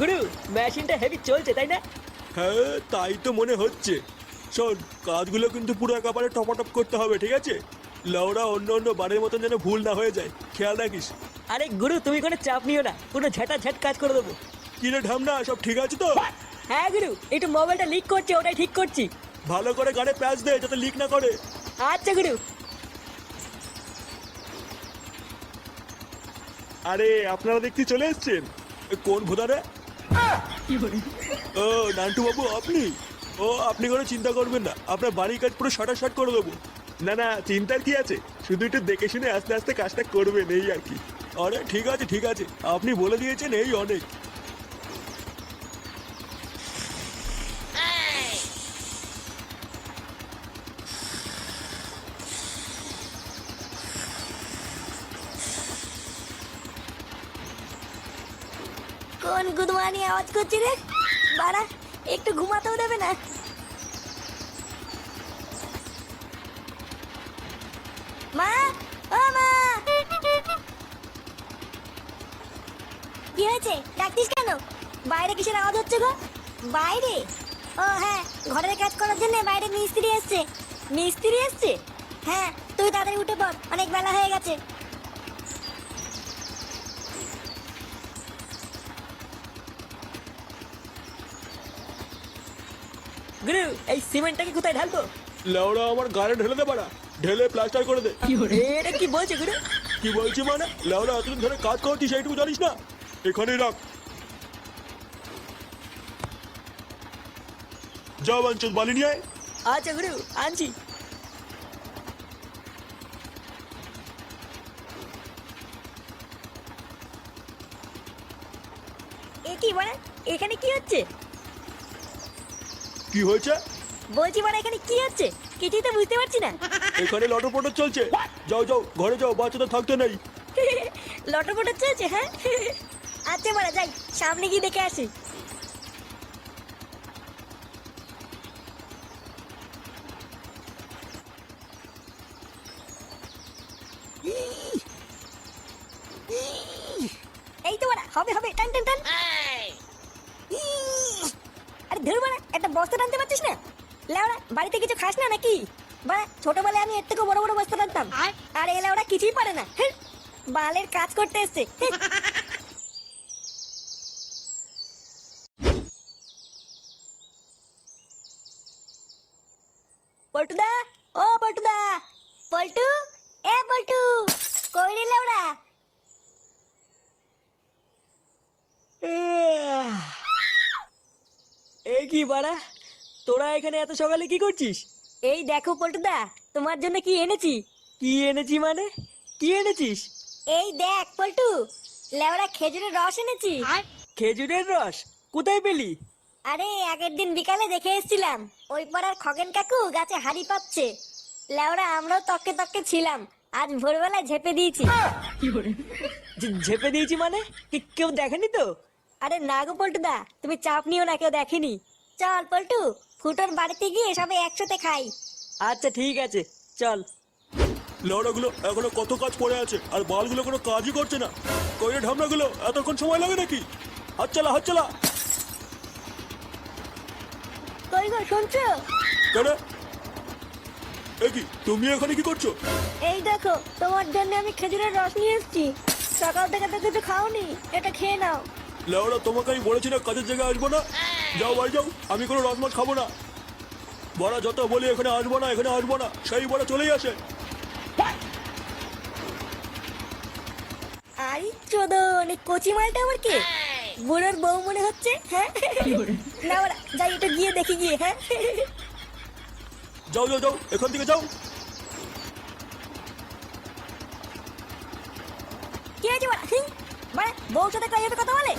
গুরু মেশিনটা হেভি চলছে তাই না? হ্যাঁ তাই তো মনে হচ্ছে। শোন কাজগুলো কিন্তু পুরো একেবারে টপাটপ করতে হবে ঠিক আছে? লাউরা অন্য অন্য বারের মতন যেন ভুল না হয়ে যায় খেয়াল রাখিস। আরে গুরু তুমি কোনো চাপ নিও না পুরো ঝাঁটা ঝাট কাজ করে দেবো। কিরে ঢামনা সব ঠিক আছে তো? হ্যাঁ গুরু একটু মোবাইলটা লিক করছে ওটাই ঠিক করছি। ভালো করে গানে প্যাচ দে যাতে লিক না করে। আচ্ছা গুরু। আরে আপনারা দেখতে চলে এসছেন। কোন ভোদারে? ও নান্টু বাবু আপনি? ও, আপনি কোনো চিন্তা করবেন না। আপনার বাড়ির কাজ পুরো শর্ট করে দেবো। না না, চিন্তার কি আছে? শুধু একটু দেখে শুনে আস্তে আস্তে কাজটা করবেন, এই আর কি। আরে, ঠিক আছে ঠিক আছে। আপনি বলে দিয়েছেন, এই অনেক কোন গুদমানি আওয়াজ করছি রে। বাড়া, একটু ঘুমাতেও দেবে না। মা, ও মা। কি হয়েছে? ডাকতিস কেন? বাইরে কিসের আওয়াজ হচ্ছে গো? বাইরে? ও হ্যাঁ ঘরের কাজ করার জন্য বাইরে মিস্ত্রি এসছে। মিস্ত্রি এসছে? হ্যাঁ তুই তাড়াতাড়ি উঠে পড়, অনেক বেলা হয়ে গেছে। গুরু এই সিমেন্টটাকে কোথায় ঢালবো? লাউড়া আমার গানে ঢেলে দে বাড়া। ঢেলে প্লাস্টার করে দে। এটা কি বলছে গুরু? কি বলছি মানে? লাউড়া এতদিন ধরে কাজ করছিস সেইটুকু জানিস না? এখানেই রাখ। যা বাঞ্চন বালি নিয়ে আয়। আচ্ছা গুরু আনছি। এ কি মানে এখানে কি হচ্ছে? কি হয়েছে? বলছি মানে এখানে কি হচ্ছে? কিছুই তো বুঝতে পারছি না। এখানে লটর পটর চলছে। যাও যাও ঘরে যাও বাচ্চাদের থাকতে নেই। লটর পটর চলছে হ্যাঁ? আচ্ছা মানে যাই সামনে গিয়ে দেখে আসি। এই তো বাড়া হবে হবে টান টান টান ইস! আরে ধর বাড়া একটা বস্তা টানতে পারছিস না? লেওড়া বাড়িতে কিছু খাস না নাকি? বাড়া ছোটবেলায় আমি এর থেকে বড় বড় বস্তা টানতাম। আর? এ লেওড়া কিছুই পারে না। বালের কাজ করতে এসছে। পল্টুদা ও পল্টুদা। পল্টু এ পল্টু কই রে লেওড়া? এই কি বাড়া? তোরা এখানে এত সকালে কি করছিস? এই দেখো পল্টুদা তোমার জন্য কি এনেছি? কি এনেছি মানে? কি এনেছিস? এই দেখ পল্টু লেওড়া খেজুরের রস এনেছি। খেজুরের রস? কোথায় পেলি? আরে আগের দিন বিকালে দেখে এসেছিলাম। ওই পাড়ার খগেন কাকু গাছে হাড়ি পাচ্ছে লেওড়া আমরাও তককে তককে ছিলাম। আজ ভোরবেলায় ঝেপে দিয়েছি। যে- ঝেপে দিয়েছি মানে? কি কেউ দেখেনি তো? আরে না গো পল্টুদা তুমি চাপ নিও না কেউ দেখেনি। চল পল্টু ফুটোর বাড়িতে গিয়ে সবাই একসাথে খাই। আচ্ছা ঠিক আছে চল। লাউড়াগুলো এখনও কত কাজ পড়ে আছে আর বালগুলো কোনো কাজই করছে না। কইরে ঢামনাগুলো এতক্ষণ সময় লাগে নাকি? হাত চালা হাত চালা। কই গো শুনছো? কেন? এ কি তুমি এখানে কি করছ? এই দেখো তোমার জন্য আমি খেজুরের রস নিয়ে এসেছি। সকাল থেকে তো কিছু খাওনি এটা খেয়ে নাও। লাউড়া তোমাকে আমি বলেছি না কাজের জায়গায় আসব না। যাও বাড়ি যাও। আমি কোনো রসমাস খাব না। বড়া যত বলি এখানে আসব না এখানে আসব না। সেই বড়া চলেই আসে। আই চোদন এই কচি মালটা আমার কে? বুড়োর বউ মনে হচ্ছে হ্যাঁ? না ওরা যাই একটু গিয়ে দেখি গিয়ে হ্যাঁ? যাও যাও যাও এখান থেকে যাও। কি হয়েছে বাড়া? বাড়া বউর সাথে কথা বলে?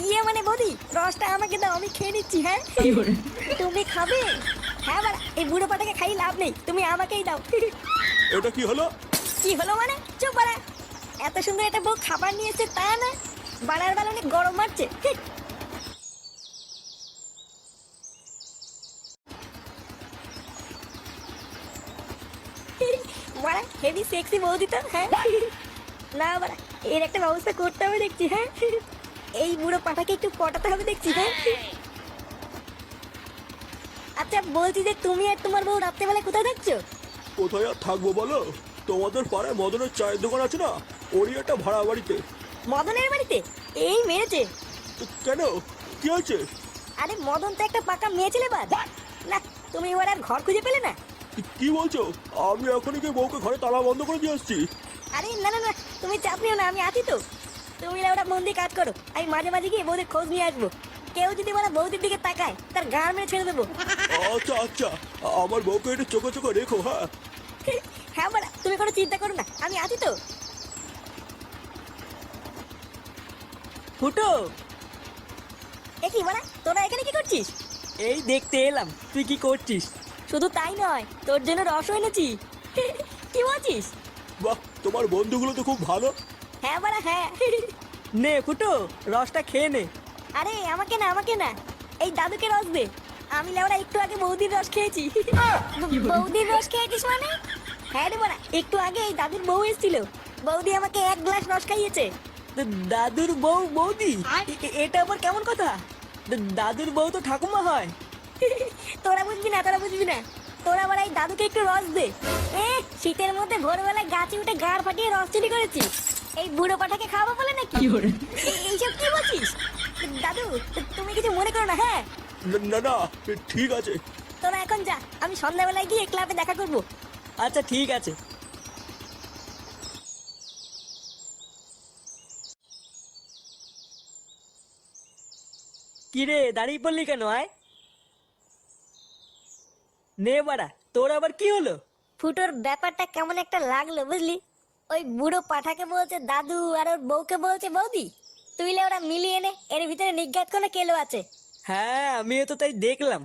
ইয়ে মানে বৌদি রসটা আমাকে দাও আমি খেয়ে নিচ্ছি হ্যাঁ? তুমি খাবে? হ্যাঁ বাড়া এই বুড়ো পাটাকে খাই লাভ নেই তুমি আমাকেই দাও। এটা কি হলো? কি হলো মানে? চুপ বাড়া এত সুন্দর একটা বউ খাবার নিয়ে এসছে তা না বাড়ার বেলা অনেক গরম মারছে। বাড়া হেভি সেক্সি বৌদি তো হ্যাঁ? না বাড়া এর একটা ব্যবস্থা করতে হবে দেখছি হ্যাঁ? এই বুড়ো পাঠাকে একটু পটাতে হবে দেখছি হ্যাঁ? আচ্ছা বলছি যে তুমি আর তোমার বউ রাত্রেবেলা কোথায় থাকছো? কোথায় আর থাকব বলো? তোমাদের পাড়ায় মদনের চায়ের দোকান আছে না? ওরই একটা ভাড়া বাড়িতে। মদনের বাড়িতে? এই মেরেছে। তো কেন? কি হয়েছে? আরে মদন তো একটা পাকা মেয়ে ছেলে বাদ। না তুমি এবার আর ঘর খুঁজে পেলে না? কি- কি বলছো? আমি এখনই গিয়ে বউকে ঘরে তালা বন্ধ করে দিয়ে আসছি আরে না না না তুমি চাপ নিও না আমি আছি তো। তুমি ওটা মন দিয়ে কাজ করো। আমি মাঝে মাঝে গিয়ে বৌদের খোঁজ নিয়ে আসব। কেউ যদি বলে বৌদির দিকে তাকায় তার গান মেরে ছেড়ে দেবো। আচ্ছা আচ্ছা। আমার বউকে একটু চোখে চোখে রেখো হ্যাঁ। হ্যাঁ বাড়া তুমি কোনো চিন্তা করো না আমি আছি তো। ফুটো এ কি বাড়া তোরা এখানে কি করছিস? এই দেখতে এলাম তুই কি করছিস? শুধু তাই নয় তোর জন্য রস এনেছি। কি বলছিস? বাহ তোমার বন্ধুগুলো তো খুব ভালো। হ্যাঁ বাড়া হ্যাঁ। নে ফুটো রসটা খেয়ে নে। আরে আমাকে না আমাকে না। এই দাদুকে রস দে। আমি লেওরা একটু আগে বৌদির রস খেয়েছি। বৌদির রস খেয়েছিস মানে? হ্যাঁ রে বড়া একটু আগে এই দাদুর বউ এসেছিল। বৌদি আমাকে এক গ্লাস রস খাইয়েছে। দাদুর বউ বৌদি? এটা আবার কেমন কথা? দাদুর বউ তো ঠাকুমা হয়। তোরা বুঝবি না তোরা বুঝবি না। তোরা আবার এই দাদুকে একটু রস দে। এ শীতের মধ্যে ভোরবেলায় গাছে উঠে গাড় ফাটিয়ে রস চুরি করেছি এই বুড়ো পাঠাকে খাওয়াবো বলে নাকি? এইসব কি বলছিস? দাদু তুমি কিছু মনে করো না হ্যাঁ? না- না না ঠিক আছে। তোরা এখন যা আমি সন্ধ্যাবেলায় গিয়ে ক্লাবে দেখা করব। আচ্ছা ঠিক আছে। কিরে দাঁড়িয়ে পড়লি কেন আয়? নে বাড়া তোর আবার কি হলো? ফুটোর ব্যাপারটা কেমন একটা লাগল বুঝলি? ওই বুড়ো পাঠাকে বলছে দাদু আর ওর বউকে বলছে বৌদি তুইলে ওরা মিলিয়ে নে এর ভিতরে নিজ্ঞাত কোনো কেলো আছে? হ্যাঁ আমিও তো তাই দেখলাম।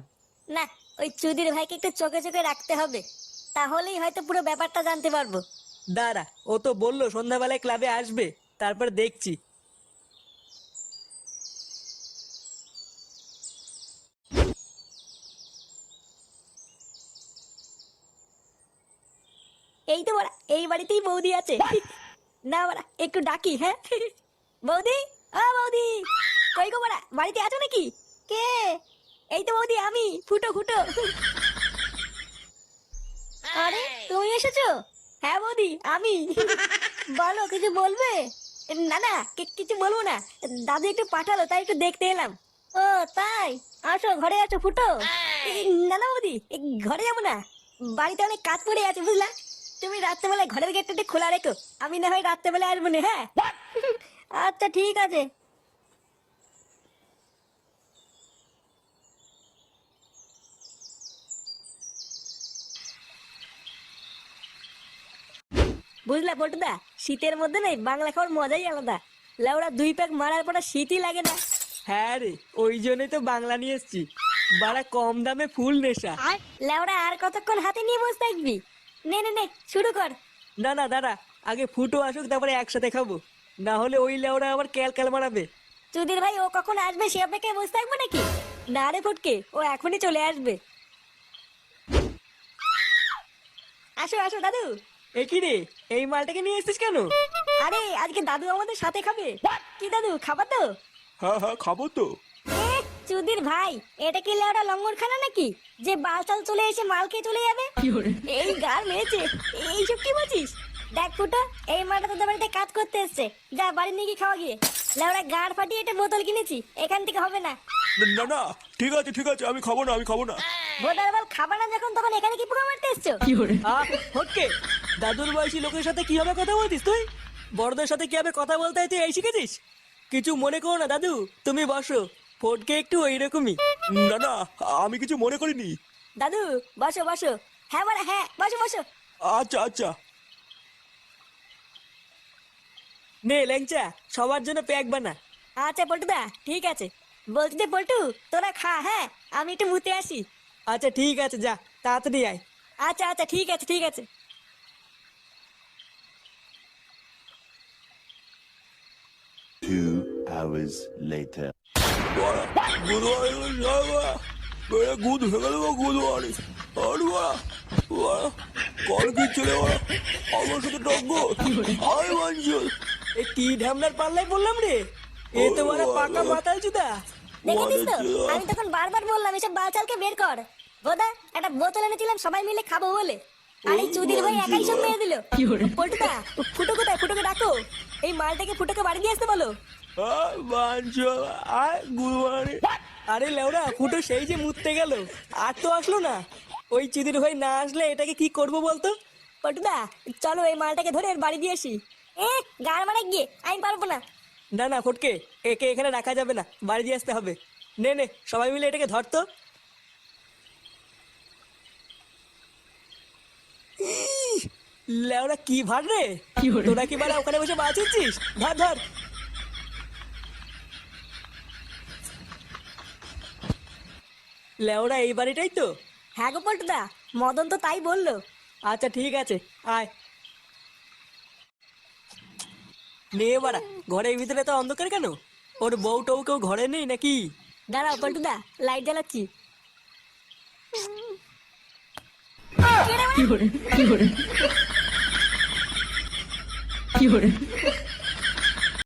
না ওই চুদির ভাইকে একটু চোখে চোখে রাখতে হবে তাহলেই হয়তো পুরো ব্যাপারটা জানতে পারব। দাঁড়া ও তো বলল সন্ধ্যাবেলায় ক্লাবে আসবে তারপর দেখছি। এই তো বড়া এই বাড়িতেই বৌদি আছে। না বড়া একটু ডাকি হ্যাঁ? বৌদি? ও বৌদি! কই গো বড়া বাড়িতে আছো নাকি? কে? এই তো বৌদি আমি ফুটো ফুটো। আরে তুমি এসেছ? হ্যাঁ বৌদি আমি। বলো কিছু বলবে? না না কি- কিছু বলব না। দাদু একটু পাঠালো তাই একটু দেখতে এলাম। ও তাই? আসো ঘরে আছো ফুটো। না না বৌদি ঘরে যাব না। বাড়িতে অনেক কাজ পড়ে আছে বুঝলা? তুমি রাত্রেবেলায় ঘরের গেটটা খোলা রেখো। আমি না হয় রাত্রেবেলায় আসব না হ্যাঁ? আচ্ছা ঠিক আছে। বুঝলা পটুদা শীতের মধ্যে নেই বাংলা খাওয়ার মজাই আলাদা। লাউড়া দুই প্যাক মারার পরে শীতই লাগে না। হ্যাঁ রে ওই জন্যই তো বাংলা নিয়ে এসছি। বাড়া কম দামে ফুল নেশা। লেওড়া আর কতক্ষণ হাতে নিয়ে বসে থাকবি? নে নে নে শুরু কর। না না দাঁড়া। আগে ফুটো আসুক তারপরে একসাথে খাব। না হলে ওই লেওরা আবার ক্যাল ক্যাল মারাবে। চুদির ভাই ও কখন আসবে সে অপেক্ষায় বসে থাকব নাকি? না রে ফুটকে ও এখনই চলে আসবে। আসো আসো দাদু। এ কি রে? এই মালটাকে নিয়ে এসেছিস কেন? আরে আজকে দাদু আমাদের সাথে খাবে। কি দাদু খাবার তো? হ্যাঁ হ্যাঁ খাব তো। চুদির ভাই এটা কি লেওড়া লঙ্গর খানা নাকি? যে বাল চাল চলে এসে মাল খেয়ে চলে যাবে? এই গাল মেরেছে এইসব কি বলছিস? দেখ ফুটো এই মাটা তোদের বাড়িতে কাজ করতে এসছে। যা বাড়ি নিয়ে গিয়ে খাওয়া গিয়ে। লেওড়া গাড় ফাটিয়ে একটা বোতল কিনেছি এখান থেকে হবে না। না না ঠিক আছে ঠিক আছে আমি খাব না আমি খাব না। বোতল বল খাবার না যখন তখন এখানে কি পোকা মারতে এসছো? আহ হটকে দাদুর বয়সী লোকের সাথে কীভাবে কথা বলতিস তুই? বড়দের সাথে কীভাবে কথা বলতে হয় তুই এই শিখেছিস? কিছু মনে করো না দাদু তুমি বসো। ফটকে একটু ওইরকমই। না না আমি কিছু মনে করিনি। দাদু বসো বসো। হ্যাঁ বলে হ্যাঁ বসো বসো। আচ্ছা আচ্ছা। নে ল্যাংচা সবার জন্য প্যাক বানা। আচ্ছা পল্টুদা ঠিক আছে। বলছি যে পল্টু তোরা খা হ্যাঁ আমি একটু মুতে আসি। আচ্ছা ঠিক আছে যা তাড়াতাড়ি আয়। আচ্ছা আচ্ছা ঠিক আছে ঠিক আছে। Two hours later. ভেঙে দেবো আর বাড়া কল কি বাড়া আমার সাথে আয় পাল্লাই বললাম রে? এ তো পাকা মাতাল চুদা। দেখেছিস তো? আমি তখন বারবার বললাম এসব বালচালকে বের কর। বোধা একটা বোতল এনেছিলাম সবাই মিলে খাব বলে। আর এই চুদির ভাই একাই সব মেরে দিল। পল্টুদা ফুটো কোথায় ফুটোকে ডাকো। এই মালটাকে ফুটোকে বাড়ি দিয়ে আসতে বলো। আরে লেওরা ফুটো সেই যে মুততে গেল। আর তো আসলো না। ওই চুদির ভাই না আসলে এটাকে কি করব বলতো? পল্টুদা চলো এই মালটাকে ধরে বাড়ি দিয়ে আসি। এ গাড় মারা গিয়ে আমি পারব না। না না ফটকে একে এখানে রাখা যাবে না। বাড়ি দিয়ে আসতে হবে। নে নে সবাই মিলে এটাকে ধরতো লেওরা কি ভার রে? তোরা কি বারা ওখানে বসে বাঁচিয়েছিস? ধর ধর। লেওরা এই বাড়িটাই তো? হ্যাঁ গো পল্টুদা মদন তো তাই বলল। আচ্ছা ঠিক আছে আয়। নে বাড়া ঘরের ভিতরে তো অন্ধকার কেন? ওর বউ টউ কেউ ঘরে নেই নাকি? দাঁড়াও পল্টুদা লাইট জ্বালাচ্ছি। কি hore কি hore কি hore